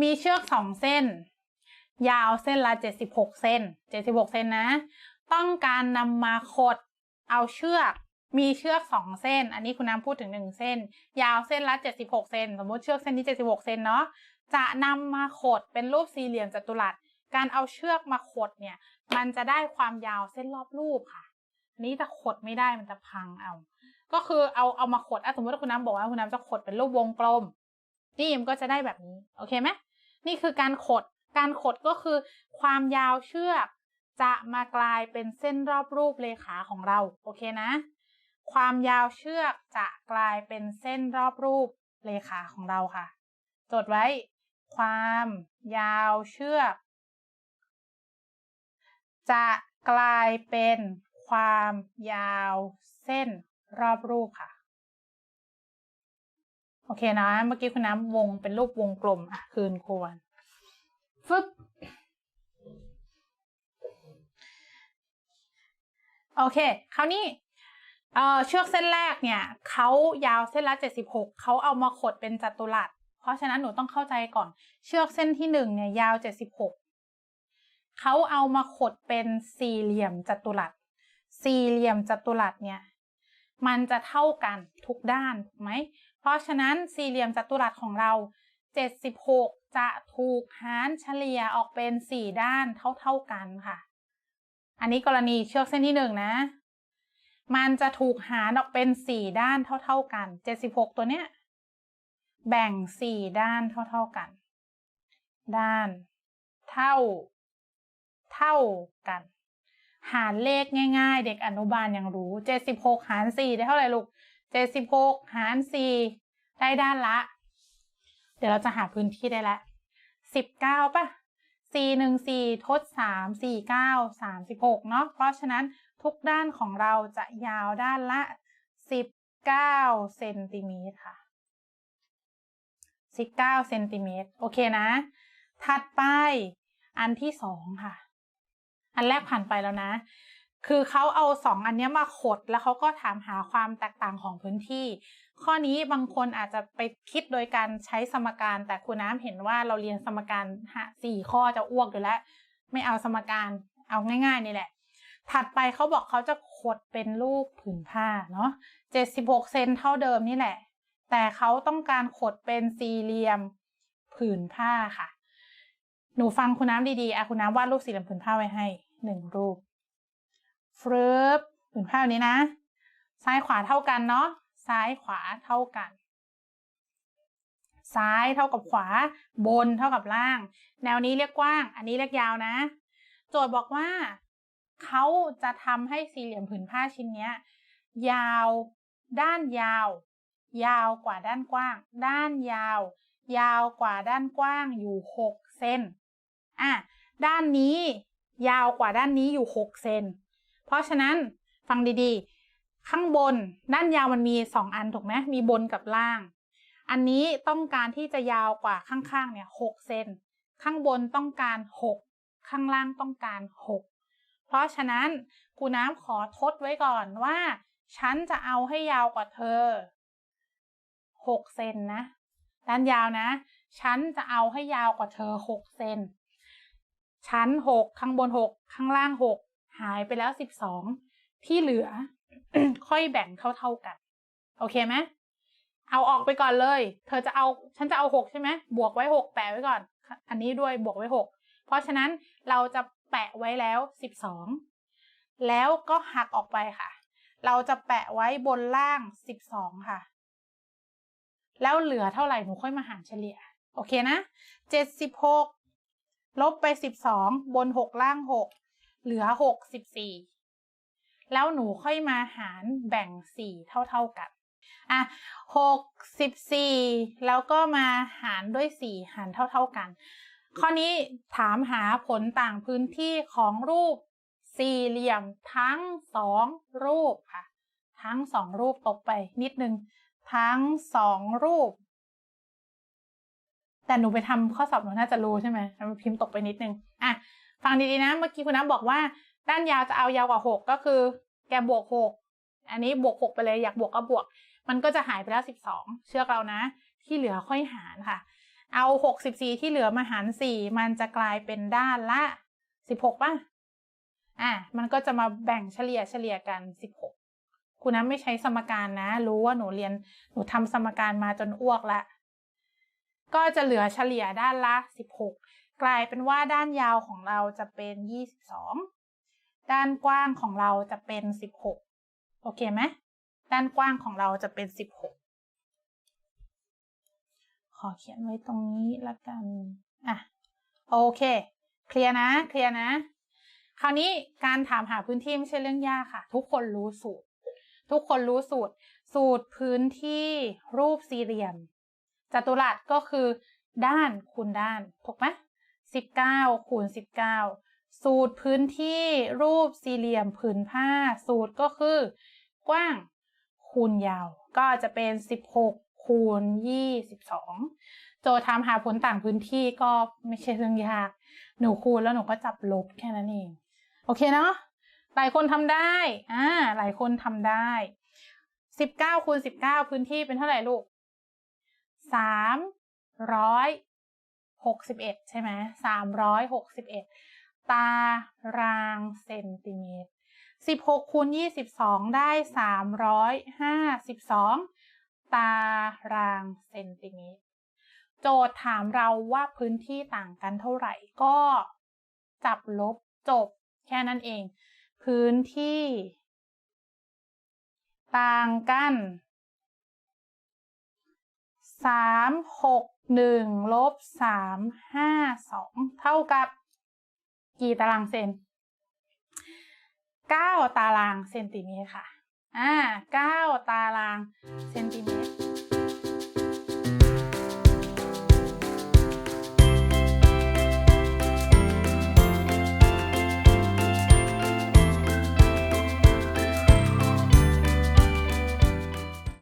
มีเชือกสองเส้น ยาวเส้นละเจ็ดสิบหกเส้นเจ็ดสิบหกเส้นนะ ต้องการนำมาขด เอาเชือก มีเชือกสองเส้น อันนี้คุณน้ำพูดถึงหนึ่งเส้น ยาวเส้นละเจ็ดสิบหกเซนสมมติเชือกเส้นนี้เจ็ดสิบหกเซนเนาะ จะนำมาขดเป็นรูปสี่เหลี่ยมจัตุรัส การเอาเชือกมาขดเนี่ย มันจะได้ความยาวเส้นรอบรูปค่ะนนี้จะขดไม่ได้มันจะพังเอา ก็คือเอาเอามาขดอะสมมติว่าคุณน้ำบอกว่าคุณน้ำจะขดเป็นรูปวงกลม นี่มันก็จะได้แบบนี้ โอเคไหม นี่คือการขด การขดก็คือความยาวเชือก จะมากลายเป็นเส้นรอบรูปเลขาของเรา โอเคนะ ความยาวเชือกจะกลายเป็นเส้นรอบรูปเลขาของเราค่ะ จดไว้ ความยาวเชือก จะกลายเป็นความยาวเส้นรอบรูปค่ะ โอเคนะ เมื่อกี้คุณน้ำวงเป็นรูปวงกลม อะ คืนควรฟึบโอเค คราวนี้เอ่อเชือกเส้นแรกเนี่ยเขายาวเส้นละ 76 เขาเอามาขดเป็นจัตุรัส เพราะฉะนั้นหนูต้องเข้าใจก่อน เชือกเส้นที่หนึ่งเนี่ยยาว 76 เขาเอามาขดเป็นสี่เหลี่ยมจัตุรัส สี่เหลี่ยมจัตุรัสเนี่ย มันจะเท่ากันทุกด้านถูกไหม เพราะฉะนั้นสี่เหลี่ยมจัตุรัสของเรา 76 จะถูกหารเฉลี่ยออกเป็นสี่ด้านเท่าๆกันค่ะ อันนี้กรณีเชือกเส้นที่หนึ่งนะ มันจะถูกหารออกเป็นสี่ด้านเท่าๆกัน 76 ตัวเนี้ย แบ่งสี่ด้านเท่าๆกัน ด้าน เท่า เท่ากันหารเลขง่าย ๆ เด็กอนุบาลยังรู้ 76 หาร 4 ได้เท่าไหร่ลูก 76 หาร 4 ได้ด้านละ เดี๋ยวเราจะหาพื้นที่ได้ละ 19ป่ะ 4 1 4 ทด 3 4 9 36 เนาะเพราะฉะนั้นทุกด้านของเราจะยาวด้านละ 19เซนติเมตรค่ะ 19เซนติเมตรโอเคนะ ถัดไปอันที่สองค่ะ อันแรกผ่านไปแล้วนะ คือเขาเอาสองอันนี้มาขดแล้วเขาก็ถามหาความแตกต่างของพื้นที่ ข้อนี้บางคนอาจจะไปคิดโดยการใช้สมการ แต่คุณน้ำเห็นว่าเราเรียนสมการสี่ข้อจะอ้วกอยู่แล้ว ไม่เอาสมการเอาง่ายๆนี่แหละ ถัดไปเขาบอกเขาจะขดเป็นรูปผืนผ้าเนาะ76เซนเท่าเดิมนี่แหละ แต่เขาต้องการขดเป็นสี่เหลี่ยมผืนผ้าค่ะ หนูฟังคุณน้ำดีๆอะคุณน้ำวาดรูปสี่เหลี่ยมผืนผ้าไว้ให้หนึ่งรูป ฟรึบผืนผ้านี้นะ ซ้ายขวาเท่ากันเนาะซ้ายขวาเท่ากัน ซ้ายเท่ากับขวา บนเท่ากับล่าง แนวนี้เรียกกว้าง อันนี้เรียกยาวนะ โจทย์บอกว่าเขาจะทำให้สี่เหลี่ยมผืนผ้าชิ้นนี้ยาวด้านยาว ยาวกว่าด้านกว้าง ด้านยาว ยาวกว่าด้านกว้างอยู่หกเซนอะด้านนี้ยาวกว่าด้านนี้อยู่หกเซน เพราะฉะนั้นฟังดีๆ ข้างบนด้านยาวมันมีสองอันถูกไหมมีบนกับล่าง อันนี้ต้องการที่จะยาวกว่าข้างๆเนี่ยหกเซนข้างบนต้องการหกข้างล่างต้องการหกเพราะฉะนั้นกูน้ำขอทดไว้ก่อนว่า ฉันจะเอาให้ยาวกว่าเธอหกเซนนะด้านยาวนะ ฉันจะเอาให้ยาวกว่าเธอหกเซน ชั้นหกข้างบนหกข้างล่าง หายไปแล้วสิบสองที่เหลือ ค่อยแบ่งเท่าๆกัน โอเคไหมเอาออกไปก่อนเลย เธอจะเอา ฉันจะเอาหกใช่ไหมบวกไว้หกแปะไว้ก่อน อันนี้ด้วยบวกไว้หกเพราะฉะนั้นเราจะแปะไว้แล้วสิบสองแล้วก็หักออกไปค่ะ เราจะแปะไว้บนล่างสิบสองค่ะ แล้วเหลือเท่าไหร่หนูค่อยมาหารเฉลี่ย โอเคนะเจ็ดสิบหกลบไปสิบสองบนหกล่างหก เหลือหกสิบสี่แล้วหนูค่อยมาหารแบ่งสี่เท่า ๆกัน อะหกสิบสี่แล้วก็มาหารด้วยสี่หารเท่า ๆกัน ข้อนี้ถามหาผลต่างพื้นที่ของรูปสี่เหลี่ยมทั้งสองรูปค่ะ ทั้งสองรูปตกไปนิดนึง ทั้งสองรูป แต่หนูไปทำข้อสอบหนูน่าจะรู้ใช่ไหมพิมพ์ตกไปนิดนึง อะ ฟังดีๆนะ เมื่อกี้คุณน้ำบอกว่า ด้านยาวจะเอายาวกว่าหกก็คือ แกบวกหกอันนี้บวกหกไปเลยอยากบวกก็บวก มันก็จะหายไปแล้วสิบสองเชื่อเรานะ ที่เหลือค่อยหารค่ะ เอาหกสิบสี่ที่เหลือมาหารสี่มันจะกลายเป็นด้านละสิบหกป่ะอะมันก็จะมาแบ่งเฉลี่ยเฉลี่ยกันสิบหกคุณน้ำไม่ใช้สมการนะ รู้ว่าหนูเรียนหนูทำสมการมาจนอ้วกละก็จะเหลือเฉลี่ยด้านละสิบหก กลายเป็นว่าด้านยาวของเราจะเป็นยี่สิบสองด้านกว้างของเราจะเป็นสิบหกโอเคไหมด้านกว้างของเราจะเป็นสิบหกขอเขียนไว้ตรงนี้ละกันอะโอเค เคลียร์นะ เคลียร์นะ คราวนี้การถามหาพื้นที่ไม่ใช่เรื่องยากค่ะ ทุกคนรู้สูตร ทุกคนรู้สูตร สูตรพื้นที่รูปสี่เหลี่ยมจัตุรัสก็คือด้านคูณด้าน ถูกไหม สิบเก้าคูณสิบเก้าสูตรพื้นที่รูปสี่เหลี่ยมผืนผ้า สูตรก็คือกว้างคูณยาว ก็จะเป็นสิบหกคูณยี่สิบสองโจทย์ถามหาผลต่างพื้นที่ก็ไม่ใช่เรื่องยาก หนูคูณแล้วหนูก็จับลบแค่นั้นเอง โอเคเนาะหลายคนทำได้ อ่า หลายคนทำได้สิบเก้าคูณสิบเก้าพื้นที่เป็นเท่าไหร่ลูกส หกสิบเอ็ดใช่ไหมสามร้อยหกสิบเอ็ดตารางเซนติเมตรสิบหกคูณยี่สิบสองได้สามร้อยห้าสิบสองตารางเซนติเมตร โจทย์ถามเราว่าพื้นที่ต่างกันเท่าไหร่ก็จับลบจบแค่นั้นเอง พื้นที่ ต่างกันสา หกหนึ่งลบสามห้าสองเท่ากับ กี่ตารางเซนเก้าตารางเซนติเมตรค่ะ อ่าเก้าตารางเซนติเมตร